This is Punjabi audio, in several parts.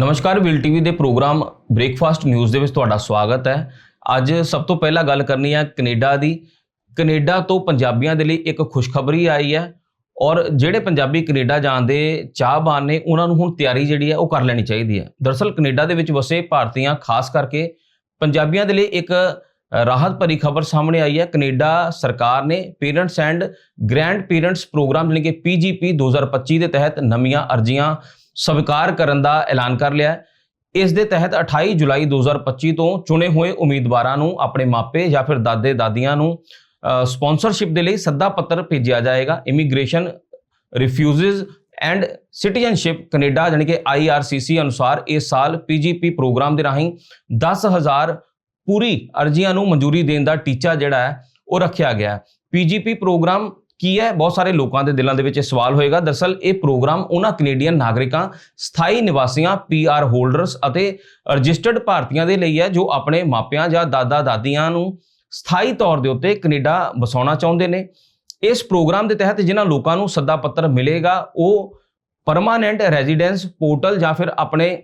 ਨਮਸਕਾਰ, ਵਿਲ ਟੀਵੀ ਦੇ ਪ੍ਰੋਗਰਾਮ ਬ੍ਰੇਕਫਾਸਟ ਨਿਊਜ਼ ਦੇ ਵਿੱਚ ਤੁਹਾਡਾ ਸਵਾਗਤ ਹੈ। ਅੱਜ ਸਭ ਤੋਂ ਪਹਿਲਾਂ ਗੱਲ ਕਰਨੀ ਹੈ ਕੈਨੇਡਾ ਦੀ। ਕੈਨੇਡਾ ਤੋਂ ਪੰਜਾਬੀਆਂ ਦੇ ਲਈ ਇੱਕ ਖੁਸ਼ਖਬਰੀ ਆਈ ਹੈ ਔਰ ਜਿਹੜੇ ਪੰਜਾਬੀ ਕੈਨੇਡਾ ਜਾਣ ਦੇ ਚਾਹਵਾਨ ਨੇ, ਉਹਨਾਂ ਨੂੰ ਹੁਣ ਤਿਆਰੀ ਜਿਹੜੀ ਹੈ ਉਹ ਕਰ ਲੈਣੀ ਚਾਹੀਦੀ ਹੈ। ਦਰਅਸਲ ਕੈਨੇਡਾ ਦੇ ਵਿੱਚ ਵਸੇ ਭਾਰਤੀਆਂ, ਖਾਸ ਕਰਕੇ ਪੰਜਾਬੀਆਂ ਦੇ ਲਈ ਇੱਕ ਰਾਹਤ ਭਰੀ ਖਬਰ ਸਾਹਮਣੇ ਆਈ ਹੈ। ਕੈਨੇਡਾ ਸਰਕਾਰ ਨੇ parents and grandparents programme ਯਾਨੀ ਕਿ ਪੀਜੀਪੀ 2025 ਦੇ ਤਹਿਤ ਨਵੀਆਂ ਅਰਜ਼ੀਆਂ ਸਵੀਕਾਰ ਕਰਨ ਦਾ ਐਲਾਨ ਕਰ ਲਿਆ ਹੈ। ਇਸ ਦੇ ਤਹਿਤ 28 ਜੁਲਾਈ 2025 ਤੋਂ ਚੁਣੇ ਹੋਏ ਉਮੀਦਵਾਰਾਂ ਨੂੰ ਆਪਣੇ ਮਾਪੇ ਜਾਂ ਫਿਰ ਦਾਦੇ ਦਾਦੀਆਂ ਨੂੰ ਸਪਾਂਸਰਸ਼ਿਪ ਦੇ ਲਈ ਸੱਦਾ ਪੱਤਰ ਭੇਜਿਆ ਜਾਏਗਾ। Immigration refugees and citizenship Canada ਯਾਨੀ ਕਿ IRCC ਅਨੁਸਾਰ ਇਸ ਸਾਲ ਪੀਜੀਪੀ ਪ੍ਰੋਗਰਾਮ ਦੇ ਰਾਹੀਂ 10000 ਪੂਰੀ ਅਰਜ਼ੀਆਂ ਨੂੰ ਮਨਜ਼ੂਰੀ ਦੇਣ ਦਾ ਟੀਚਾ ਜਿਹੜਾ ਹੈ, ਉਹ ਰੱਖਿਆ ਗਿਆ ਹੈ। ਪੀਜੀਪੀ ਪ੍ਰੋਗਰਾਮ ਕੀ ਹੈ? ਬਹੁਤ ਸਾਰੇ ਲੋਕਾਂ ਦੇ ਦਿਲਾਂ ਦੇ ਵਿੱਚ ਇਹ ਸਵਾਲ ਹੋਏਗਾ। ਦਰਅਸਲ ਇਹ ਪ੍ਰੋਗਰਾਮ ਉਹਨਾਂ ਕੈਨੇਡੀਅਨ ਨਾਗਰਿਕਾਂ, ਸਥਾਈ ਨਿਵਾਸੀਆਂ ਪੀਆਰ ਹੋਲਡਰਸ ਅਤੇ ਰਜਿਸਟਰਡ ਭਾਰਤੀਆਂ ਦੇ ਲਈ ਹੈ, ਜੋ ਆਪਣੇ ਮਾਪਿਆਂ ਜਾਂ ਦਾਦਾ ਦਾਦੀਆਂ ਨੂੰ ਸਥਾਈ ਤੌਰ ਦੇ ਉੱਤੇ ਕੈਨੇਡਾ ਵਸਾਉਣਾ ਚਾਹੁੰਦੇ ਨੇ। ਇਸ ਪ੍ਰੋਗਰਾਮ ਦੇ ਤਹਿਤ ਜਿਨ੍ਹਾਂ ਲੋਕਾਂ ਨੂੰ ਸੱਦਾ ਪੱਤਰ ਮਿਲੇਗਾ, ਉਹ ਪਰਮਾਨੈਂਟ ਰੈਜ਼ੀਡੈਂਸ ਪੋਰਟਲ ਜਾਂ ਫਿਰ ਆਪਣੇ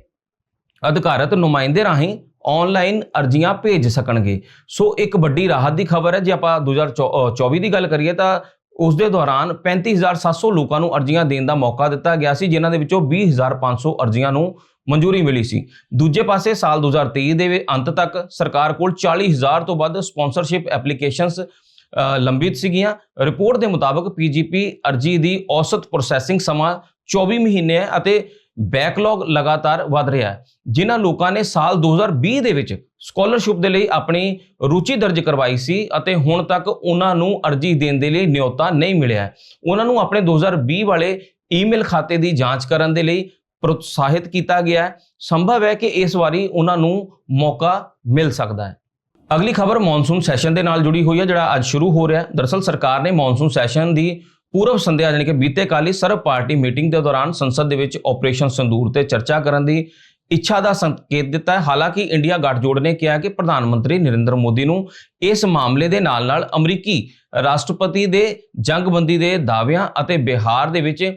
ਅਧਿਕਾਰਤ ਨੁਮਾਇੰਦੇ ਰਾਹੀਂ ਆਨਲਾਈਨ ਅਰਜ਼ੀਆਂ ਭੇਜ ਸਕਣਗੇ। ਸੋ ਇੱਕ ਵੱਡੀ ਰਾਹਤ ਦੀ ਖਬਰ ਹੈ। ਜੇ ਆਪਾਂ 2024 ਦੀ ਗੱਲ ਕਰੀਏ ਤਾਂ ਉਸ ਦੇ ਦੌਰਾਨ 35700 ਲੋਕਾਂ ਨੂੰ ਅਰਜ਼ੀਆਂ ਦੇਣ ਦਾ ਮੌਕਾ ਦਿੱਤਾ ਗਿਆ ਸੀ, ਜਿਨ੍ਹਾਂ ਦੇ ਵਿੱਚੋਂ 20500 ਅਰਜ਼ੀਆਂ ਨੂੰ ਮਨਜ਼ੂਰੀ ਮਿਲੀ ਸੀ। ਦੂਜੇ ਪਾਸੇ ਸਾਲ 2023 ਦੇ ਅੰਤ ਤੱਕ ਸਰਕਾਰ ਕੋਲ 40000 ਤੋਂ ਵੱਧ ਸਪਾਂਸਰਸ਼ਿਪ ਐਪਲੀਕੇਸ਼ਨਸ ਲੰਬਿਤ ਸੀਗੀਆਂ। ਰਿਪੋਰਟ ਦੇ ਮੁਤਾਬਕ ਪੀਜੀਪੀ ਅਰਜ਼ੀ ਦੀ ਔਸਤ ਪ੍ਰੋਸੈਸਿੰਗ ਸਮਾਂ 24 ਮਹੀਨੇ ਹੈ ਅਤੇ ਬੈਕਲੌਗ ਲਗਾਤਾਰ ਵਧ ਰਿਹਾ ਹੈ। ਜਿਨ੍ਹਾਂ ਲੋਕਾਂ ਨੇ ਸਾਲ 2020 ਦੇ ਵਿੱਚ ਸਕਾਲਰਸ਼ਿਪ ਦੇ ਲਈ ਆਪਣੀ ਰੁਚੀ ਦਰਜ ਕਰਵਾਈ ਸੀ ਅਤੇ ਹੁਣ ਤੱਕ ਉਹਨਾਂ ਨੂੰ ਅਰਜ਼ੀ ਦੇਣ ਦੇ ਲਈ ਨਿਯੋਤਾ ਨਹੀਂ ਮਿਲਿਆ ਉਹਨਾਂ ਨੂੰ ਆਪਣੇ 2020 ਵਾਲੇ ਈਮੇਲ ਖਾਤੇ ਦੀ ਜਾਂਚ ਕਰਨ ਦੇ ਲਈ ਪ੍ਰੋਤਸਾਹਿਤ ਕੀਤਾ ਗਿਆ ਹੈ। ਸੰਭਵ ਹੈ ਕਿ ਇਸ ਵਾਰੀ ਉਹਨਾਂ ਨੂੰ ਮੌਕਾ ਮਿਲ ਸਕਦਾ ਹੈ। ਅਗਲੀ ਖਬਰ ਮੌਨਸੂਨ ਸੈਸ਼ਨ ਦੇ ਨਾਲ ਜੁੜੀ ਹੋਈ ਹੈ, ਜਿਹੜਾ ਅੱਜ ਸ਼ੁਰੂ ਹੋ ਰਿਹਾ ਹੈ। ਦਰਅਸਲ ਸਰਕਾਰ ਨੇ ਮੌਨਸੂਨ ਸੈਸ਼ਨ ਦੀ ਪੂਰਵ ਸੰਧਿਆ ਯਾਨੀ ਕਿ ਬੀਤੇ ਕਾਲੀ ਹੀ ਸਰਬ ਪਾਰਟੀ ਮੀਟਿੰਗ ਦੇ ਦੌਰਾਨ ਸੰਸਦ ਦੇ ਵਿੱਚ ਆਪਰੇਸ਼ਨ ਸੰਦੂਰ ਤੇ ਚਰਚਾ ਕਰਨ ਦੀ ਇੱਛਾ ਦਾ ਸੰਕੇਤ ਦਿੱਤਾ ਹੈ। ਹਾਲਾਂਕਿ ਇੰਡੀਆ ਗੱਠਜੋੜ ਨੇ ਕਿਹਾ ਕਿ ਪ੍ਰਧਾਨ ਮੰਤਰੀ ਨਰਿੰਦਰ ਮੋਦੀ ਨੂੰ ਇਸ ਮਾਮਲੇ ਦੇ ਨਾਲ-ਨਾਲ ਅਮਰੀਕੀ ਰਾਸ਼ਟਰਪਤੀ ਦੇ ਜੰਗਬੰਦੀ ਦੇ ਦਾਅਵਿਆਂ ਅਤੇ ਬਿਹਾਰ ਦੇ ਵਿੱਚ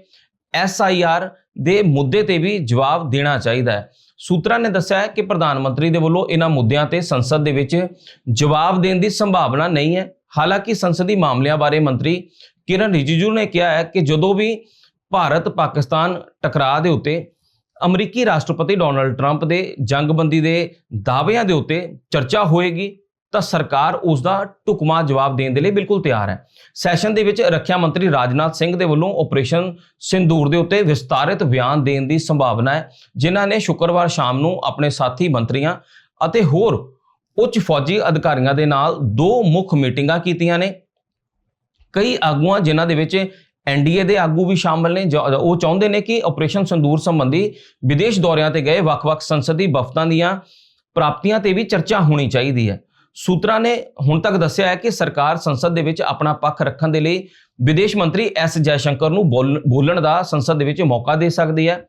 ਐਸਆਈਆਰ ਦੇ ਮੁੱਦੇ ਤੇ ਵੀ ਜਵਾਬ ਦੇਣਾ ਚਾਹੀਦਾ ਹੈ। ਸੂਤਰਾਂ ਨੇ ਦੱਸਿਆ ਹੈ ਕਿ ਪ੍ਰਧਾਨ ਮੰਤਰੀ ਦੇ ਵੱਲੋਂ ਇਹਨਾਂ ਮੁੱਦਿਆਂ ਤੇ ਸੰਸਦ ਦੇ ਵਿੱਚ ਜਵਾਬ ਦੇਣ ਦੀ ਸੰਭਾਵਨਾ ਨਹੀਂ ਹੈ। ਹਾਲਾਂਕਿ ਸੰਸਦੀ ਮਾਮਲਿਆਂ ਬਾਰੇ ਮੰਤਰੀ ਕਿਰਨ ਰਿਜੀਜੂ ਨੇ ਕਿਹਾ ਹੈ ਕਿ ਜਦੋਂ ਵੀ ਭਾਰਤ ਪਾਕਿਸਤਾਨ ਟਕਰਾਅ ਦੇ ਉੱਤੇ ਅਮਰੀਕੀ ਰਾਸ਼ਟਰਪਤੀ ਡੋਨਲਡ ਟਰੰਪ ਦੇ ਜੰਗਬੰਦੀ ਦੇ ਦਾਅਵਿਆਂ ਦੇ ਉੱਤੇ ਚਰਚਾ ਹੋਏਗੀ, ਤਾਂ ਸਰਕਾਰ ਉਸ ਦਾ ਢੁਕਮਾ ਜਵਾਬ ਦੇਣ ਦੇ ਲਈ ਬਿਲਕੁਲ ਤਿਆਰ ਹੈ। ਸੈਸ਼ਨ ਦੇ ਵਿੱਚ ਰੱਖਿਆ ਮੰਤਰੀ ਰਾਜਨਾਥ ਸਿੰਘ ਦੇ ਵੱਲੋਂ ਆਪਰੇਸ਼ਨ ਸਿੰਦੂਰ ਦੇ ਉੱਤੇ ਵਿਸਤਾਰਿਤ ਬਿਆਨ ਦੇਣ ਦੀ ਸੰਭਾਵਨਾ ਹੈ, ਜਿਨ੍ਹਾਂ ਨੇ ਸ਼ੁੱਕਰਵਾਰ ਸ਼ਾਮ ਨੂੰ ਆਪਣੇ ਸਾਥੀ ਮੰਤਰੀਆਂ ਅਤੇ ਹੋਰ ਉੱਚ ਫੌਜੀ ਅਧਿਕਾਰੀਆਂ ਦੇ ਨਾਲ ਦੋ ਮੁੱਖ ਮੀਟਿੰਗਾਂ ਕੀਤੀਆਂ ਨੇ। ਕਈ ਆਗੂਆਂ ਜਿਨ੍ਹਾਂ ਦੇ ਵਿੱਚ ਐਨਡੀਏ ਦੇ ਆਗੂ ਵੀ ਸ਼ਾਮਲ ਨੇ। ਉਹ ਚਾਹੁੰਦੇ ਨੇ ਕਿ ਆਪਰੇਸ਼ਨ ਸੰਦੂਰ ਸੰਬੰਧੀ ਵਿਦੇਸ਼ ਦੌਰਿਆਂ ਤੇ ਗਏ ਵੱਖ-ਵੱਖ ਸੰਸਦੀ ਵਫਦਾਂ ਦੀਆਂ ਪ੍ਰਾਪਤੀਆਂ ਤੇ ਵੀ ਚਰਚਾ ਹੋਣੀ ਚਾਹੀਦੀ ਹੈ। ਸੂਤਰਾਂ ਨੇ ਹੁਣ ਤੱਕ ਦੱਸਿਆ ਹੈ ਕਿ ਸਰਕਾਰ ਸੰਸਦ ਦੇ ਵਿੱਚ ਆਪਣਾ ਪੱਖ ਰੱਖਣ ਦੇ ਲਈ ਵਿਦੇਸ਼ ਮੰਤਰੀ ਐਸ ਜੈਸ਼ੰਕਰ ਨੂੰ ਬੋਲ- ਬੋਲਣ ਦਾ ਸੰਸਦ ਦੇ ਵਿੱਚ ਮੌਕਾ ਦੇ ਸਕਦੀ ਹੈ।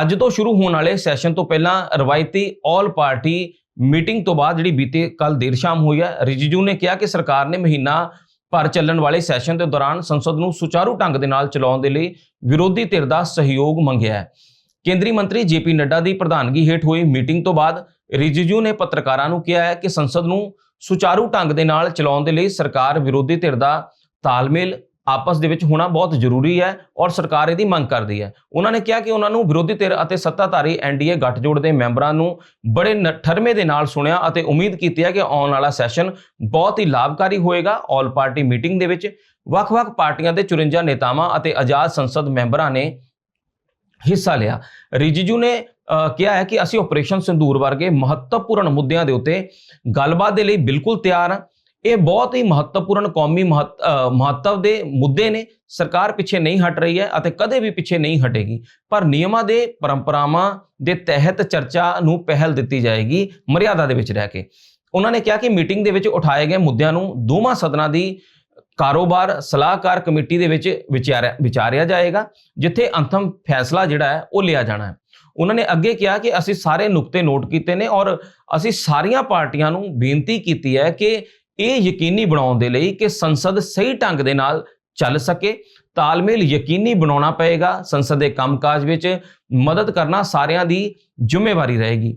ਅੱਜ ਤੋਂ ਸ਼ੁਰੂ ਹੋਣ ਵਾਲੇ ਸੈਸ਼ਨ ਤੋਂ ਪਹਿਲਾਂ ਰਵਾਇਤੀ ਆਲ ਪਾਰਟੀ ਮੀਟਿੰਗ ਤੋਂ ਬਾਅਦ ਜਿਹੜੀ ਬੀਤੇ ਕੱਲ ਦੇਰ ਸ਼ਾਮ ਹੋਈ ਹੈ, ਰਿਜੀਜੂ ਨੇ ਕਿਹਾ ਕਿ ਸਰਕਾਰ ਨੇ ਮਹੀਨਾ ਭਰ ਚੱਲਣ ਵਾਲੇ ਸੈਸ਼ਨ ਦੇ ਦੌਰਾਨ ਸੰਸਦ ਨੂੰ ਸੁਚਾਰੂ ਢੰਗ ਦੇ ਨਾਲ ਚਲਾਉਣ ਦੇ ਲਈ ਵਿਰੋਧੀ ਧਿਰ ਦਾ ਸਹਿਯੋਗ ਮੰਗਿਆ ਹੈ। ਕੇਂਦਰੀ ਮੰਤਰੀ ਜੇਪੀ ਨੱਡਾ ਦੀ ਪ੍ਰਧਾਨਗੀ ਹੇਠ ਹੋਈ ਮੀਟਿੰਗ ਤੋਂ ਬਾਅਦ ਰਿਜੀਜੂ ਨੇ ਪੱਤਰਕਾਰਾਂ ਨੂੰ ਕਿਹਾ ਹੈ ਕਿ ਸੰਸਦ ਨੂੰ ਸੁਚਾਰੂ ਢੰਗ ਦੇ ਨਾਲ ਚਲਾਉਣ ਦੇ ਲਈ ਸਰਕਾਰ ਵਿਰੋਧੀ ਧਿਰ ਦਾ ਤਾਲਮੇਲ ਆਪਸ ਦੇ ਵਿੱਚ ਹੋਣਾ ਬਹੁਤ ਜ਼ਰੂਰੀ ਹੈ ਔਰ ਸਰਕਾਰ ਇਹਦੀ ਮੰਗ ਕਰਦੀ ਹੈ। ਉਹਨਾਂ ਨੇ ਕਿਹਾ ਕਿ ਉਹਨਾਂ ਨੂੰ ਵਿਰੋਧੀ ਧਿਰ ਅਤੇ ਸੱਤਾਧਾਰੀ ਐਨਡੀਏ ਗੱਠਜੋੜ ਦੇ ਮੈਂਬਰਾਂ ਨੂੰ ਬੜੇ ਠਰਮੇ ਦੇ ਨਾਲ ਸੁਣਿਆ ਅਤੇ ਉਮੀਦ ਕੀਤੀ ਹੈ ਕਿ ਆਉਣ ਵਾਲਾ ਸੈਸ਼ਨ ਬਹੁਤ ਹੀ ਲਾਭਕਾਰੀ ਹੋਏਗਾ ਆਲ ਪਾਰਟੀ ਮੀਟਿੰਗ ਦੇ ਵਿੱਚ। ਵੱਖ-ਵੱਖ ਪਾਰਟੀਆਂ ਦੇ 54 ਨੇਤਾਵਾਂ ਅਤੇ ਆਜ਼ਾਦ ਸੰਸਦ ਮੈਂਬਰਾਂ ਨੇ ਹਿੱਸਾ ਲਿਆ। ਰਿਜੀਜੂ ਨੇ ਕਿਹਾ ਹੈ ਕਿ ਅਸੀਂ ਆਪਰੇਸ਼ਨ ਸਿੰਦੂਰ ਵਰਗੇ ਮਹੱਤਵਪੂਰਨ ਮੁੱਦਿਆਂ ਦੇ ਉੱਤੇ ਗੱਲਬਾਤ ਦੇ ਲਈ ਬਿਲਕੁਲ ਤਿਆਰ ਹਾਂ। ਇਹ ਬਹੁਤ ਹੀ ਮਹੱਤਵਪੂਰਨ ਕੌਮੀ ਮਹੱਤ- ਮਹੱਤਵ ਦੇ ਮੁੱਦੇ ਨੇ। ਸਰਕਾਰ ਪਿੱਛੇ ਨਹੀਂ ਹਟ ਰਹੀ ਹੈ ਅਤੇ ਕਦੇ ਵੀ ਪਿੱਛੇ ਨਹੀਂ ਹਟੇਗੀ। ਪਰ ਨਿਯਮਾਂ ਦੇ, ਪਰੰਪਰਾਵਾਂ ਦੇ ਤਹਿਤ ਚਰਚਾ ਨੂੰ ਪਹਿਲ ਦਿੱਤੀ ਜਾਏਗੀ ਮਰਿਆਦਾ ਦੇ ਵਿੱਚ ਰਹਿ ਕੇ। ਉਹਨਾਂ ਨੇ ਕਿਹਾ ਕਿ ਮੀਟਿੰਗ ਦੇ ਵਿੱਚ ਉਠਾਏ ਗਏ ਮੁੱਦਿਆਂ ਨੂੰ ਦੋਵਾਂ ਸਦਨਾਂ ਦੀ ਕਾਰੋਬਾਰ ਸਲਾਹਕਾਰ ਕਮੇਟੀ ਦੇ ਵਿੱਚ ਵਿਚਾਰਿਆ ਵਿਚਾਰਿਆ ਜਾਏਗਾ, ਜਿੱਥੇ ਅੰਤਮ ਫੈਸਲਾ ਜਿਹੜਾ ਹੈ ਉਹ ਲਿਆ ਜਾਣਾ ਹੈ। ਉਹਨਾਂ ਨੇ ਅੱਗੇ ਕਿਹਾ ਕਿ ਅਸੀਂ ਸਾਰੇ ਨੁਕਤੇ ਨੋਟ ਕੀਤੇ ਨੇ ਔਰ ਅਸੀਂ ਸਾਰੀਆਂ ਪਾਰਟੀਆਂ ਨੂੰ ਬੇਨਤੀ ਕੀਤੀ ਹੈ ਕਿ ਇਹ ਯਕੀਨੀ ਬਣਾਉਣ ਦੇ ਲਈ ਕਿ ਸੰਸਦ ਸਹੀ ਢੰਗ ਦੇ ਨਾਲ ਚੱਲ ਸਕੇ। ਤਾਲਮੇਲ ਯਕੀਨੀ ਬਣਾਉਣਾ ਪਏਗਾ। ਸੰਸਦ ਦੇ ਕੰਮਕਾਜ ਵਿੱਚ ਮਦਦ ਕਰਨਾ ਸਾਰਿਆਂ ਦੀ ਜ਼ਿੰਮੇਵਾਰੀ ਰਹੇਗੀ।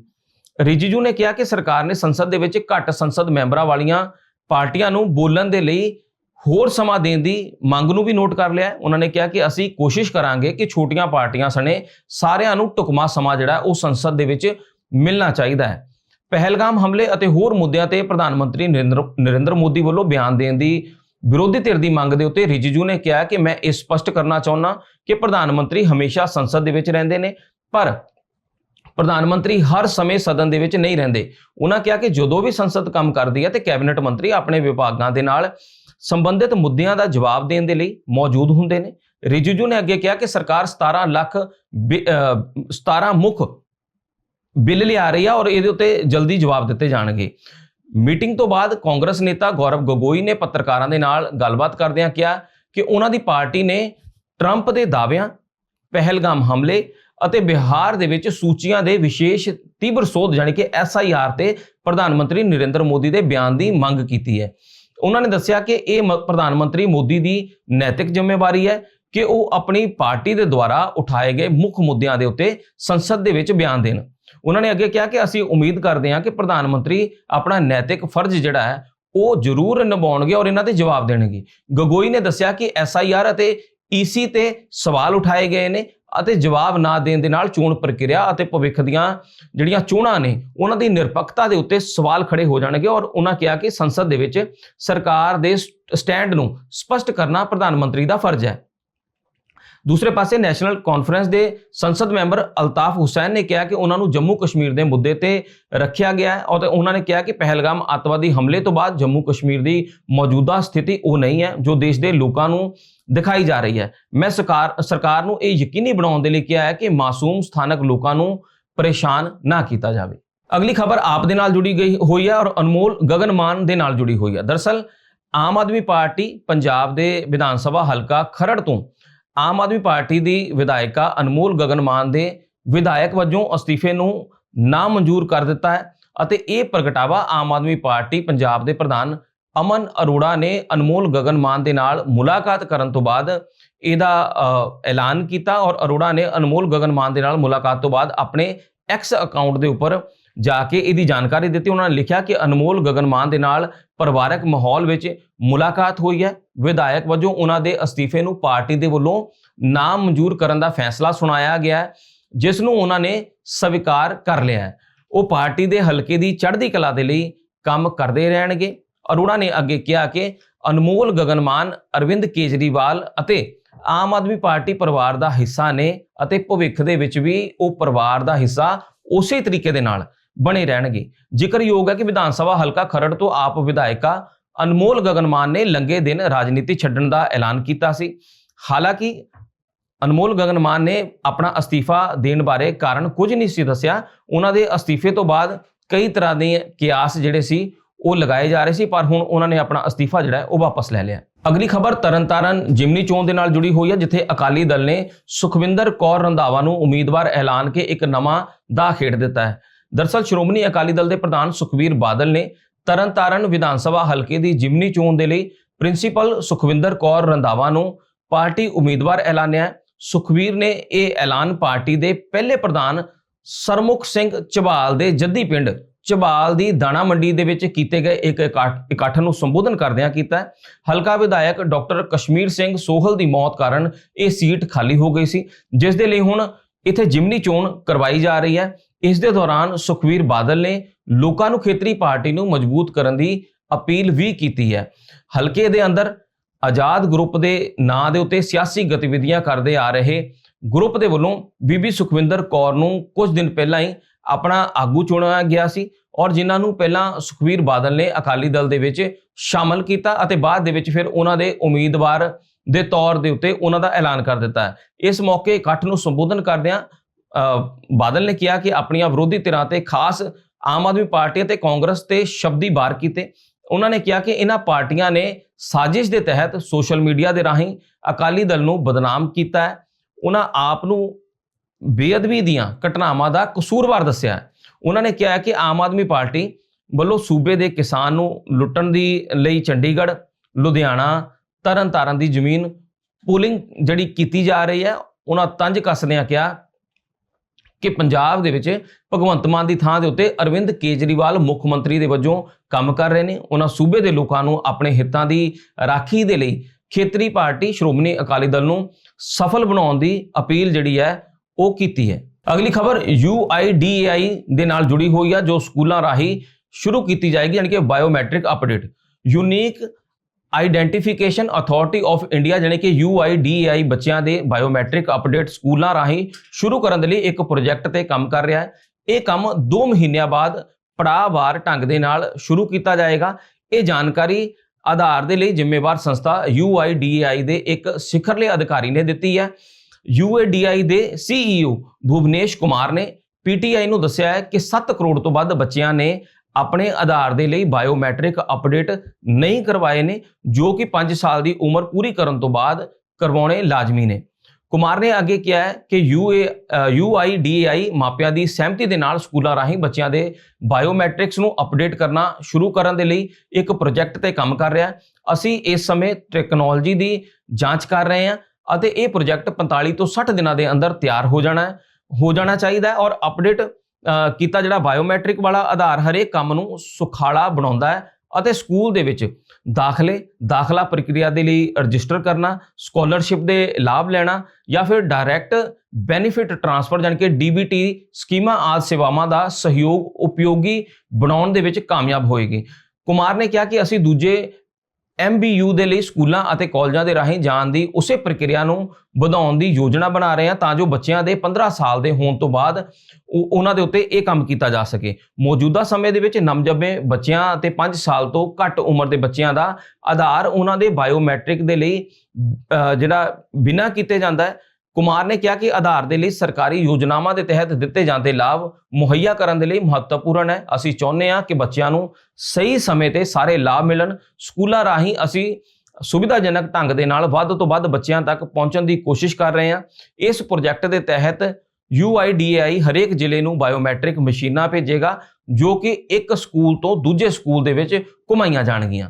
ਰਿਜੀਜੂ ਨੇ ਕਿਹਾ ਕਿ ਸਰਕਾਰ ਨੇ ਸੰਸਦ ਦੇ ਵਿੱਚ ਘੱਟ ਸੰਸਦ ਮੈਂਬਰਾਂ ਵਾਲੀਆਂ ਪਾਰਟੀਆਂ ਨੂੰ ਬੋਲਣ ਦੇ ਲਈ ਹੋਰ ਸਮਾਂ ਦੇਣ ਦੀ ਮੰਗ ਨੂੰ ਵੀ ਨੋਟ ਕਰ ਲਿਆ। ਉਹਨਾਂ ਨੇ ਕਿਹਾ ਕਿ ਅਸੀਂ ਕੋਸ਼ਿਸ਼ ਕਰਾਂਗੇ ਕਿ ਛੋਟੀਆਂ ਪਾਰਟੀਆਂ ਸਣੇ ਸਾਰਿਆਂ ਨੂੰ ਟੁਕਮਾ ਸਮਾਂ ਜਿਹੜਾ ਉਹ ਸੰਸਦ ਦੇ ਵਿੱਚ ਮਿਲਣਾ ਚਾਹੀਦਾ ਹੈ। ਪਹਿਲਗਾਮ ਹਮਲੇ ਅਤੇ ਹੋਰ ਮੁੱਦਿਆਂ ਤੇ ਪ੍ਰਧਾਨ ਮੰਤਰੀ ਨਰਿੰਦਰ ਮੋਦੀ ਵੱਲੋਂ ਬਿਆਨ ਦੇਣ ਦੀ ਵਿਰੋਧੀ ਧਿਰ ਦੀ ਮੰਗ ਦੇ ਉੱਤੇ ਰਿਜੀਜੂ ਨੇ ਕਿਹਾ ਕਿ ਮੈਂ ਇਹ ਸਪਸ਼ਟ ਕਰਨਾ ਚਾਹੁੰਦਾ ਕਿ ਪ੍ਰਧਾਨ ਮੰਤਰੀ ਹਮੇਸ਼ਾ ਸੰਸਦ ਦੇ ਵਿੱਚ ਰਹਿੰਦੇ ਨੇ, ਪਰ ਪ੍ਰਧਾਨ ਮੰਤਰੀ ਹਰ ਸਮੇਂ ਸਦਨ ਦੇ ਵਿੱਚ ਨਹੀਂ ਰਹਿੰਦੇ। ਉਹਨਾਂ ਕਿਹਾ ਕਿ ਜਦੋਂ ਵੀ ਸੰਸਦ ਕੰਮ ਕਰਦੀ ਹੈ ਤੇ ਕੈਬਨਿਟ ਮੰਤਰੀ ਆਪਣੇ ਵਿਭਾਗਾਂ ਦੇ ਨਾਲ ਸੰਬੰਧਿਤ ਮੁੱਦਿਆਂ ਦਾ ਜਵਾਬ ਦੇਣ ਦੇ ਲਈ ਮੌਜੂਦ ਹੁੰਦੇ ਨੇ। ਰਿਜੀਜੂ ਨੇ ਅੱਗੇ ਕਿਹਾ ਕਿ ਸਰਕਾਰ 17 ਲੱਖ ਬਿ- ਅਹ 17 ਮੁੱਖ ਬਿੱਲ ਲਿਆ ਰਹੀ ਆ ਔਰ ਇਹਦੇ ਉੱਤੇ ਜਲਦੀ ਜਵਾਬ ਦਿੱਤੇ ਜਾਣਗੇ। ਮੀਟਿੰਗ ਤੋਂ ਬਾਅਦ ਕਾਂਗਰਸ ਨੇਤਾ ਗੌਰਵ ਗੋਗੋਈ ਨੇ ਪੱਤਰਕਾਰਾਂ ਦੇ ਨਾਲ ਗੱਲਬਾਤ ਕਰਦਿਆਂ ਕਿਹਾ ਕਿ ਉਹਨਾਂ ਦੀ ਪਾਰਟੀ ਨੇ ਟਰੰਪ ਦੇ ਦਾਅਵਿਆਂ, ਪਹਿਲਗਾਮ ਹਮਲੇ ਅਤੇ ਬਿਹਾਰ ਦੇ ਵਿੱਚ ਸੂਚੀਆਂ ਦੇ ਵਿਸ਼ੇਸ਼ ਤੀਬਰ ਸੋਧ ਜਾਣੀ ਕਿ ਐਸਆਈਆਰ ਤੇ ਪ੍ਰਧਾਨ ਮੰਤਰੀ ਨਰਿੰਦਰ ਮੋਦੀ ਦੇ ਬਿਆਨ ਦੀ ਮੰਗ ਕੀਤੀ ਹੈ। ਉਹਨਾਂ ਨੇ ਦੱਸਿਆ ਕਿ ਇਹ ਮ- ਪ੍ਰਧਾਨ ਮੰਤਰੀ ਮੋਦੀ ਦੀ ਨੈਤਿਕ ਜ਼ਿੰਮੇਵਾਰੀ ਹੈ ਕਿ ਉਹ ਆਪਣੀ ਪਾਰਟੀ ਦੇ ਦੁਆਰਾ ਉਠਾਏ ਗਏ ਮੁੱਖ ਮੁੱਦਿਆਂ ਦੇ ਉੱਤੇ ਸੰਸਦ ਦੇ ਵਿੱਚ ਬਿਆਨ ਦੇਣ। ਉਹਨਾਂ ਨੇ ਅੱਗੇ ਕਿਹਾ ਕਿ ਅਸੀਂ ਉਮੀਦ ਕਰਦੇ ਹਾਂ ਕਿ ਪ੍ਰਧਾਨ ਮੰਤਰੀ ਆਪਣਾ ਨੈਤਿਕ ਫਰਜ਼ ਜਿਹੜਾ ਹੈ, ਉਹ ਜ਼ਰੂਰ ਨਿਭਾਉਣਗੇ ਔਰ ਇਹਨਾਂ ਤੇ ਜਵਾਬ ਦੇਣਗੇ। ਗਗੋਈ ਨੇ ਦੱਸਿਆ ਕਿ ਐਸਆਈਆਰ ਅਤੇ ਈਸੀ ਤੇ ਸਵਾਲ ਉਠਾਏ ਗਏ ਨੇ ਅਤੇ ਜਵਾਬ ਨਾ ਦੇਣ ਦੇ ਨਾਲ ਚੋਣ ਪ੍ਰਕਿਰਿਆ ਅਤੇ ਭਵਿੱਖ ਦੀਆਂ ਜਿਹੜੀਆਂ ਚੋਣਾਂ ਨੇ, ਉਹਨਾਂ ਦੀ ਨਿਰਪੱਖਤਾ ਦੇ ਉੱਤੇ ਸਵਾਲ ਖੜੇ ਹੋ ਜਾਣਗੇ ਔਰ ਉਹਨਾਂ ਕਿਹਾ ਕਿ ਸੰਸਦ ਦੇ ਵਿੱਚ ਸਰਕਾਰ ਦੇ ਸਟੈਂਡ ਨੂੰ ਸਪਸ਼ਟ ਕਰਨਾ ਪ੍ਰਧਾਨ ਮੰਤਰੀ ਦਾ ਫਰਜ਼ ਹੈ। ਦੂਸਰੇ ਪਾਸੇ ਨੈਸ਼ਨਲ ਕਾਨਫਰੰਸ ਦੇ ਸੰਸਦ ਮੈਂਬਰ ਅਲਤਾਫ ਹੁਸੈਨ ਨੇ ਕਿਹਾ ਕਿ ਉਹਨਾਂ ਨੂੰ ਜੰਮੂ ਕਸ਼ਮੀਰ ਦੇ ਮੁੱਦੇ ਤੇ ਰੱਖਿਆ ਗਿਆ ਹੈ ਔਰ ਉਹਨਾਂ ਨੇ ਕਿਹਾ ਕਿ ਪਹਿਲਗਾਮ ਅੱਤਵਾਦੀ ਹਮਲੇ ਤੋਂ ਬਾਅਦ ਜੰਮੂ ਕਸ਼ਮੀਰ ਦੀ ਮੌਜੂਦਾ ਸਥਿਤੀ ਉਹ ਨਹੀਂ ਹੈ, ਜੋ ਦੇਸ਼ ਦੇ ਲੋਕਾਂ ਨੂੰ ਦਿਖਾਈ ਜਾ ਰਹੀ ਹੈ। ਮੈਂ ਸਰਕਾਰ ਸਰਕਾਰ ਨੂੰ ਇਹ ਯਕੀਨੀ ਬਣਾਉਣ ਦੇ ਲਈ ਕਿਹਾ ਹੈ ਕਿ ਮਾਸੂਮ ਸਥਾਨਕ ਲੋਕਾਂ ਨੂੰ ਪਰੇਸ਼ਾਨ ਨਾ ਕੀਤਾ ਜਾਵੇ। ਅਗਲੀ ਖਬਰ ਆਪ ਦੇ ਨਾਲ ਜੁੜੀ ਗਈ ਹੋਈ ਹੈ ਔਰ ਅਨਮੋਲ ਗਗਨਮਾਨ ਦੇ ਨਾਲ ਜੁੜੀ ਹੋਈ ਹੈ। ਦਰਸਲ, ਆਮ ਆਦਮੀ ਪਾਰਟੀ ਪੰਜਾਬ ਦੇ ਵਿਧਾਨ ਸਭਾ ਹਲਕਾ ਖਰੜ ਤੋਂ ਆਮ ਆਦਮੀ ਪਾਰਟੀ ਦੀ ਵਿਧਾਇਕਾ ਅਨਮੋਲ ਗਗਨਮਾਨ ਦੇ ਵਿਧਾਇਕ ਵਜੋਂ ਅਸਤੀਫੇ ਨੂੰ ਨਾ ਮਨਜ਼ੂਰ ਕਰ ਦਿੱਤਾ ਹੈ ਅਤੇ ਇਹ ਪ੍ਰਗਟਾਵਾ ਆਮ ਆਦਮੀ ਪਾਰਟੀ ਪੰਜਾਬ ਦੇ ਪ੍ਰਧਾਨ ਅਮਨ ਅਰੋੜਾ ਨੇ ਅਨਮੋਲ ਗਗਨਮਾਨ ਦੇ ਨਾਲ ਮੁਲਾਕਾਤ ਕਰਨ ਤੋਂ ਬਾਅਦ ਇਹਦਾ ਐਲਾਨ ਕੀਤਾ ਔਰ ਅਰੋੜਾ ਨੇ ਅਨਮੋਲ ਗਗਨਮਾਨ ਦੇ ਨਾਲ ਮੁਲਾਕਾਤ ਤੋਂ ਬਾਅਦ ਆਪਣੇ ਐਕਸ ਅਕਾਊਂਟ ਦੇ ਉੱਪਰ ਜਾ ਕੇ ਇਹਦੀ ਜਾਣਕਾਰੀ ਦਿੱਤੀ। ਉਹਨਾਂ ਨੇ ਲਿਖਿਆ ਕਿ ਅਨਮੋਲ ਗਗਨਮਾਨ ਦੇ ਨਾਲ ਪਰਿਵਾਰਕ ਮਾਹੌਲ ਵਿੱਚ ਮੁਲਾਕਾਤ ਹੋਈ ਹੈ। ਵਿਧਾਇਕ ਵਜੋਂ ਉਹਨਾਂ ਦੇ ਅਸਤੀਫੇ ਨੂੰ ਪਾਰਟੀ ਦੇ ਵੱਲੋਂ ਨਾ ਮਨਜ਼ੂਰ ਕਰਨ ਦਾ ਫੈਸਲਾ ਸੁਣਾਇਆ ਗਿਆ ਹੈ, ਜਿਸ ਨੂੰ ਉਹਨਾਂ ਨੇ ਸਵੀਕਾਰ ਕਰ ਲਿਆ ਹੈ। ਉਹ ਪਾਰਟੀ ਦੇ ਹਲਕੇ ਦੀ ਚੜ੍ਹਦੀ ਕਲਾ ਦੇ ਲਈ ਕੰਮ ਕਰਦੇ ਰਹਿਣਗੇ ਅਰੋੜਾ ਨੇ ਅੱਗੇ ਕਿਹਾ ਕਿ ਅਨਮੋਲ ਗਗਨਮਾਨ ਅਰਵਿੰਦ ਕੇਜਰੀਵਾਲ ਅਤੇ ਆਮ ਆਦਮੀ ਪਾਰਟੀ ਪਰਿਵਾਰ ਦਾ ਹਿੱਸਾ ਨੇ ਅਤੇ ਭਵਿੱਖ ਦੇ ਵਿੱਚ ਵੀ ਉਹ ਪਰਿਵਾਰ ਦਾ ਹਿੱਸਾ ਉਸੇ ਤਰੀਕੇ ਦੇ ਨਾਲ ਬਣੇ ਰਹਿਣਗੇ। ਜ਼ਿਕਰਯੋਗ ਹੈ ਕਿ ਵਿਧਾਨ ਸਭਾ ਹਲਕਾ ਖਰੜ ਤੋਂ ਆਪ ਵਿਧਾਇਕਾ ਅਨਮੋਲ ਗਗਨਮਾਨ ਨੇ ਲੰਗੇ ਦਿਨ ਰਾਜਨੀਤੀ ਛੱਡਣ ਦਾ ਐਲਾਨ ਕੀਤਾ ਸੀ। ਹਾਲਾਂਕਿ ਅਨਮੋਲ ਗਗਨਮਾਨ ਨੇ ਆਪਣਾ ਅਸਤੀਫਾ ਦੇਣ ਬਾਰੇ ਕਾਰਨ ਕੁਝ ਨਹੀਂ ਸੀ ਦੱਸਿਆ। ਉਹਨਾਂ ਦੇ ਅਸਤੀਫੇ ਤੋਂ ਬਾਅਦ ਕਈ ਤਰ੍ਹਾਂ ਦੇ ਕਿਆਸ ਜਿਹੜੇ ਸੀ, ਉਹ ਲਗਾਏ ਜਾ ਰਹੇ ਸੀ, ਪਰ ਹੁਣ ਉਹਨਾਂ ਨੇ ਆਪਣਾ ਅਸਤੀਫਾ ਜਿਹੜਾ ਉਹ ਵਾਪਸ ਲੈ ਲਿਆ। ਅਗਲੀ ਖਬਰ ਤਰਨਤਾਰਨ ਜਿਮਨੀ ਚੋਣ ਦੇ ਨਾਲ ਜੁੜੀ ਹੋਈ ਹੈ, ਜਿੱਥੇ ਅਕਾਲੀ ਦਲ ਨੇ ਸੁਖਵਿੰਦਰ ਕੌਰ ਰੰਧਾਵਾ ਨੂੰ ਉਮੀਦਵਾਰ ਐਲਾਨ ਕੇ ਇੱਕ ਨਵਾਂ ਦਾ ਖੇਡ ਦਿੱਤਾ ਹੈ। ਦਰਸਲ ਸ਼੍ਰੋਮਣੀ ਅਕਾਲੀ ਦਲ ਦੇ ਪ੍ਰਧਾਨ ਸੁਖਵੀਰ ਬਾਦਲ ਨੇ ਤਰਨਤਾਰਨ ਵਿਧਾਨ ਸਭਾ ਹਲਕੇ ਦੀ ਜਿਮਨੀ ਚੋਣ ਦੇ ਲਈ ਪ੍ਰਿੰਸੀਪਲ ਸੁਖਵਿੰਦਰ ਕੌਰ ਰੰਧਾਵਾ ਨੂੰ ਪਾਰਟੀ ਉਮੀਦਵਾਰ ਐਲਾਨਿਆ ਹੈ। ਸੁਖਵੀਰ ਨੇ ਇਹ ਐਲਾਨ ਪਾਰਟੀ ਦੇ ਪਹਿਲੇ ਪ੍ਰਧਾਨ ਸਰਮੁਖ ਸਿੰਘ ਝਬਾਲ ਦੇ ਜੱਦੀ ਪਿੰਡ ਝਬਾਲ ਦੀ ਦਾਣਾ ਮੰਡੀ ਦੇ ਵਿੱਚ ਕੀਤੇ ਗਏ ਇੱਕ ਇਕੱਠ ਇਕੱਠ ਨੂੰ ਸੰਬੋਧਨ ਕਰਦਿਆਂ ਕੀਤਾ ਹਲਕਾ ਵਿਧਾਇਕ ਡਾਕਟਰ ਕਸ਼ਮੀਰ ਸਿੰਘ ਸੋਹਲ ਦੀ ਮੌਤ ਕਾਰਨ ਇਹ ਸੀਟ ਖਾਲੀ ਹੋ ਗਈ ਸੀ, ਜਿਸ ਦੇ ਲਈ ਹੁਣ ਇੱਥੇ ਜਿਮਨੀ ਚੋਣ ਕਰਵਾਈ ਜਾ ਰਹੀ ਹੈ ਇਸ ਦੇ ਦੌਰਾਨ ਸੁਖਵੀਰ ਬਾਦਲ ਨੇ ਲੋਕਾਂ ਨੂੰ ਖੇਤਰੀ ਪਾਰਟੀ ਨੂੰ ਮਜ਼ਬੂਤ ਕਰਨ ਦੀ ਅਪੀਲ ਵੀ ਕੀਤੀ ਹੈ। ਹਲਕੇ ਦੇ ਅੰਦਰ ਆਜ਼ਾਦ ਗਰੁੱਪ ਦੇ ਨਾਂ ਦੇ ਉੱਤੇ ਸਿਆਸੀ ਗਤੀਵਿਧੀਆਂ ਕਰਦੇ ਆ ਰਹੇ ਗਰੁੱਪ ਦੇ ਵੱਲੋਂ ਬੀਬੀ ਸੁਖਵਿੰਦਰ ਕੌਰ ਨੂੰ ਕੁਝ ਦਿਨ ਪਹਿਲਾਂ ਹੀ ਆਪਣਾ ਆਗੂ ਚੁਣਿਆ ਗਿਆ ਸੀ ਔਰ ਜਿਨ੍ਹਾਂ ਨੂੰ ਪਹਿਲਾਂ ਸੁਖਵੀਰ ਬਾਦਲ ਨੇ ਅਕਾਲੀ ਦਲ ਦੇ ਵਿੱਚ ਸ਼ਾਮਲ ਕੀਤਾ ਅਤੇ ਬਾਅਦ ਦੇ ਵਿੱਚ ਫਿਰ ਉਹਨਾਂ ਦੇ ਉਮੀਦਵਾਰ ਦੇ ਤੌਰ ਦੇ ਉੱਤੇ ਉਹਨਾਂ ਦਾ ਐਲਾਨ ਕਰ ਦਿੱਤਾ। ਇਸ ਮੌਕੇ ਇਕੱਠ ਨੂੰ ਸੰਬੋਧਨ ਕਰਦਿਆਂ ਬਾਦਲ ਨੇ ਕਿਹਾ ਕਿ ਆਪਣੀਆਂ ਵਿਰੋਧੀ ਧਿਰਾਂ ਤੇ ਖਾਸ ਆਮ ਆਦਮੀ ਪਾਰਟੀ ਅਤੇ ਕਾਂਗਰਸ ਤੇ ਸ਼ਬਦੀ ਵਾਰ ਕੀਤੇ। ਉਹਨਾਂ ਨੇ ਕਿਹਾ ਕਿ ਇਹਨਾਂ ਪਾਰਟੀਆਂ ਨੇ ਸਾਜ਼ਿਸ਼ ਦੇ ਤਹਿਤ ਸੋਸ਼ਲ ਮੀਡੀਆ ਦੇ ਰਾਹੀਂ ਅਕਾਲੀ ਦਲ ਨੂੰ ਬਦਨਾਮ ਕੀਤਾ ਹੈ। ਉਹਨਾਂ ਆਪ ਨੂੰ ਬੇਅਦਬੀ ਦੀਆਂ ਘਟਨਾਵਾਂ ਦਾ ਕਸੂਰਵਾਰ ਦੱਸਿਆ ਹੈ। ਉਹਨਾਂ ਨੇ ਕਿਹਾ ਕਿ ਆਮ ਆਦਮੀ ਪਾਰਟੀ ਵੱਲੋਂ ਸੂਬੇ ਦੇ ਕਿਸਾਨ ਨੂੰ ਲੁੱਟਣ ਦੀ ਲਈ ਚੰਡੀਗੜ੍ਹ, ਲੁਧਿਆਣਾ ਤਰਨਤਾਰਨ ਦੀ ਜ਼ਮੀਨ ਪੂਲਿੰਗ ਜਿਹੜੀ ਕੀਤੀ ਜਾ ਰਹੀ ਹੈ, ਉਹਨਾਂ ਤੰਜ ਕੱਸਦਿਆਂ ਕਿਹਾ ਕਿ ਪੰਜਾਬ ਦੇ ਵਿੱਚ ਭਗਵੰਤ ਮਾਨ ਦੀ ਥਾਂ ਦੇ ਉੱਤੇ ਅਰਵਿੰਦ ਕੇਜਰੀਵਾਲ ਮੁੱਖ ਮੰਤਰੀ ਦੇ ਵਜੋਂ ਕੰਮ ਕਰ ਰਹੇ ਨੇ। ਉਹਨਾਂ ਸੂਬੇ ਦੇ ਲੋਕਾਂ ਨੂੰ ਆਪਣੇ ਹਿੱਤਾਂ ਦੀ ਰਾਖੀ ਦੇ ਲਈ ਖੇਤਰੀ ਪਾਰਟੀ ਸ਼੍ਰੋਮਣੀ ਅਕਾਲੀ ਦਲ ਨੂੰ ਸਫਲ ਬਣਾਉਣ ਦੀ ਅਪੀਲ ਜਿਹੜੀ ਹੈ, ਉਹ ਕੀਤੀ ਹੈ। ਅਗਲੀ ਖਬਰ UIDAI ਦੇ ਨਾਲ ਜੁੜੀ ਹੋਈ ਹੈ ਜੋ ਸਕੂਲਾਂ ਰਾਹੀਂ ਸ਼ੁਰੂ ਕੀਤੀ ਜਾਏਗੀ, ਯਾਨੀ ਕਿ biometric update. Unique identification authority of India ਜਾਣੀ ਕਿ UIDAI ਬੱਚਿਆਂ ਦੇ ਬਾਇਓਮੈਟ੍ਰਿਕ ਅਪਡੇਟ ਸਕੂਲਾਂ ਰਾਹੀਂ ਸ਼ੁਰੂ ਕਰਨ ਦੇ ਲਈ ਇੱਕ ਪ੍ਰੋਜੈਕਟ ਤੇ ਕੰਮ ਕਰ ਰਿਹਾ ਹੈ। ਇਹ ਕੰਮ 2 ਮਹੀਨਿਆਂ ਬਾਅਦ ਪੜਾਅਵਾਰ ਢੰਗ ਦੇ ਨਾਲ ਸ਼ੁਰੂ ਕੀਤਾ ਜਾਏਗਾ। ਇਹ ਜਾਣਕਾਰੀ ਆਧਾਰ ਦੇ ਲਈ ਜ਼ਿੰਮੇਵਾਰ ਸੰਸਥਾ UIDAI ਦੇ ਇੱਕ ਸਿਖਰਲੇ ਅਧਿਕਾਰੀ ਨੇ ਦਿੱਤੀ ਹੈ। UIDAI ਦੇ CEO ਭੁਵਨੇਸ਼ ਕੁਮਾਰ ਨੇ PTI ਨੂੰ ਦੱਸਿਆ ਹੈ ਕਿ 7 ਕਰੋੜ ਤੋਂ ਵੱਧ ਬੱਚਿਆਂ ਨੇ ਆਪਣੇ ਆਧਾਰ ਦੇ ਲਈ ਬਾਇਓਮੈਟ੍ਰਿਕ ਅਪਡੇਟ ਨਹੀਂ ਕਰਵਾਏ ਨੇ ਜੋ ਕਿ 5 ਸਾਲ ਦੀ ਉਮਰ ਪੂਰੀ ਕਰਨ ਤੋਂ ਬਾਅਦ ਕਰਵਾਉਣੇ ਲਾਜ਼ਮੀ ਨੇ। ਕੁਮਾਰ ਨੇ ਅੱਗੇ ਕਿਹਾ ਹੈ ਕਿ UA ਅ, UIDAI ਮਾਪਿਆਂ ਦੀ ਸਹਿਮਤੀ ਦੇ ਨਾਲ ਸਕੂਲਾਂ ਰਾਹੀਂ ਬੱਚਿਆਂ ਦੇ ਬਾਇਓਮੈਟ੍ਰਿਕਸ ਨੂੰ ਅਪਡੇਟ ਕਰਨਾ ਸ਼ੁਰੂ ਕਰਨ ਦੇ ਲਈ ਇੱਕ ਪ੍ਰੋਜੈਕਟ ਤੇ ਕੰਮ ਕਰ ਰਿਹਾ ਅਸੀਂ ਇਸ ਸਮੇਂ ਟੈਕਨੋਲੋਜੀ ਦੀ ਜਾਂਚ ਕਰ ਰਹੇ ਹਾਂ ਅਤੇ ਇਹ ਪ੍ਰੋਜੈਕਟ 45 ਤੋਂ 60 ਦਿਨਾਂ ਦੇ ਅੰਦਰ ਤਿਆਰ ਹੋ ਜਾਣਾ ਹੈ ਹੋ ਜਾਣਾ ਚਾਹੀਦਾ ਹੈ ਔਰ ਅਪਡੇਟ ਕੀਤਾ ਜਿਹੜਾ ਬਾਇਓਮੈਟ੍ਰਿਕ ਵਾਲਾ ਆਧਾਰ ਹਰੇਕ ਕੰਮ ਨੂੰ ਸੁਖਾਲਾ ਬਣਾਉਂਦਾ ਹੈ ਅਤੇ ਸਕੂਲ ਦੇ ਵਿੱਚ ਦਾਖਲੇ, ਦਾਖਲਾ ਪ੍ਰਕਿਰਿਆ ਦੇ ਲਈ ਰਜਿਸਟਰ ਕਰਨਾ ਸਕਾਲਰਸ਼ਿਪ ਦੇ ਲਾਭ ਲੈਣਾ ਜਾਂ ਫਿਰ ਡਾਇਰੈਕਟ ਬੈਨੀਫਿਟ ਟ੍ਰਾਂਸਫਰ ਜਾਣੀ ਕਿ ਡੀਬੀਟੀ ਸਕੀਮਾਂ ਆਦਿ ਸੇਵਾਵਾਂ ਦਾ ਸਹਿਯੋਗ, ਉਪਯੋਗੀ ਬਣਾਉਣ ਦੇ ਵਿੱਚ ਕਾਮਯਾਬ ਹੋਏਗੀ। ਕੁਮਾਰ ਨੇ ਕਿਹਾ ਕਿ ਅਸੀਂ ਦੂਜੇ MBU ਦੇ ਲਈ ਸਕੂਲਾਂ ਅਤੇ ਕਾਲਜਾਂ ਦੇ ਰਾਹੀਂ ਜਾਣ ਦੀ ਉਸੇ ਪ੍ਰਕਿਰਿਆ ਨੂੰ ਵਧਾਉਣ ਦੀ ਯੋਜਨਾ ਬਣਾ ਰਹੇ ਹਾਂ ਤਾਂ ਜੋ ਬੱਚਿਆਂ ਦੇ 15 ਸਾਲ ਦੇ ਹੋਣ ਤੋਂ ਬਾਅਦ ਉਹ- ਉਹਨਾਂ ਦੇ ਉੱਤੇ ਇਹ ਕੰਮ ਕੀਤਾ ਜਾ ਸਕੇ। ਮੌਜੂਦਾ ਸਮੇਂ ਦੇ ਵਿੱਚ ਨਵਜੰਮੇ ਬੱਚਿਆਂ ਅਤੇ 5 ਸਾਲ ਤੋਂ ਘੱਟ ਉਮਰ ਦੇ ਬੱਚਿਆਂ ਦਾ ਆਧਾਰ ਉਹਨਾਂ ਦੇ ਬਾਇਓਮੈਟ੍ਰਿਕ ਦੇ ਲਈ ਜਿਹੜਾ ਬਿਨਾ ਕੀਤੇ ਜਾਂਦਾ ਹੈ ਕੁਮਾਰ ਨੇ ਕਿਹਾ ਕਿ ਆਧਾਰ ਦੇ ਲਈ ਸਰਕਾਰੀ ਯੋਜਨਾਵਾਂ ਦੇ ਤਹਿਤ ਦਿੱਤੇ ਜਾਂਦੇ ਲਾਭ ਮੁਹੱਈਆ ਕਰਨ ਦੇ ਲਈ ਮਹੱਤਵਪੂਰਨ ਹੈ। ਅਸੀਂ ਚਾਹੁੰਦੇ ਹਾਂ ਕਿ ਬੱਚਿਆਂ ਨੂੰ ਸਹੀ ਸਮੇਂ ਤੇ ਸਾਰੇ ਲਾਭ ਮਿਲਣ। ਸਕੂਲਾਂ ਰਾਹੀਂ ਅਸੀਂ ਸੁਵਿਧਾਜਨਕ ਢੰਗ ਦੇ ਨਾਲ ਵੱਧ ਤੋਂ ਵੱਧ ਬੱਚਿਆਂ ਤੱਕ ਪਹੁੰਚਣ ਦੀ ਕੋਸ਼ਿਸ਼ ਕਰ ਰਹੇ ਹਾਂ। ਇਸ ਪ੍ਰੋਜੈਕਟ ਦੇ ਤਹਿਤ UIDAI ਹਰੇਕ ਜ਼ਿਲ੍ਹੇ ਨੂੰ ਬਾਇਓਮੈਟ੍ਰਿਕ ਮਸ਼ੀਨਾਂ ਭੇਜੇਗਾ, ਜੋ ਕਿ ਇੱਕ ਸਕੂਲ ਤੋਂ ਦੂਜੇ ਸਕੂਲ ਦੇ ਵਿੱਚ ਘੁਮਾਈਆਂ ਜਾਣਗੀਆਂ।